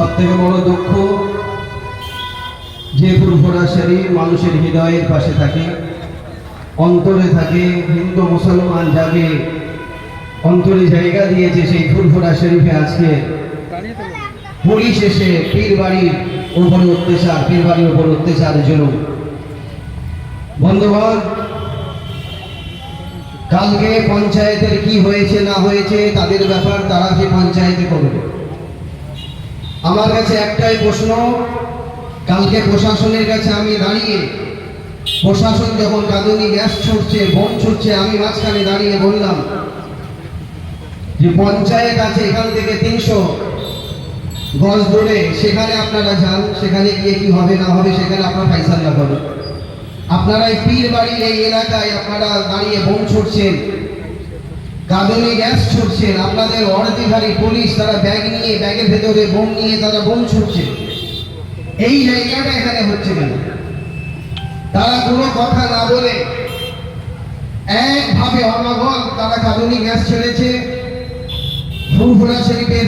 সব থেকে বড় দুঃখ যে শরীর মানুষের হৃদয়ের পাশে থাকে, অন্তরে থাকে, হিন্দু, মুসলমান যাকে অন্তরে জায়গা দিয়েছে সেই ফুরফুরা শরীফে আজকে। পুলিশ এসে পীর বাড়ির উপরে অত্যাচার পীর বাড়ির উপর অত্যাচার জন্য বন্ধুগণ, কালকে পঞ্চায়েতের কি হয়েছে, না হয়েছে, তাদের ব্যাপার তারা যে পঞ্চায়েতে করবে। আমার কাছে একটাই প্রশ্ন, কালকে প্রশাসনের কাছে আমি দাঁড়িয়ে, প্রশাসন যখন কাঁদুনি গ্যাস ছুটছে বোম ছুটছে, আমি মাঝখানে দাঁড়িয়ে বললাম যে পঞ্চায়েত আছে এখান থেকে তিনশো গজ দূরে, সেখানে আপনারা যান, সেখানে গিয়ে কি হবে না হবে সেখানে আপনারা ফাইসাল্লা করবেন আপনারা এই পীর বাড়ির এই এলাকায় আপনারা দাঁড়িয়ে বোম ছুটছেন কাঁদুনি গ্যাস ছুটছেন। আপনাদের অর্ধিকারী পুলিশ তারা ব্যাগ নিয়ে, ব্যাগের ভেতরে বোম নিয়ে তারা বোম ছুটছে। এই জায়গাটা এখানে হচ্ছে কেন? তারা কোনো কথা না বলে একভাবে অনগল তারা কাঁদুনি গ্যাস ছেড়েছে। ফুরফুরা শরীফের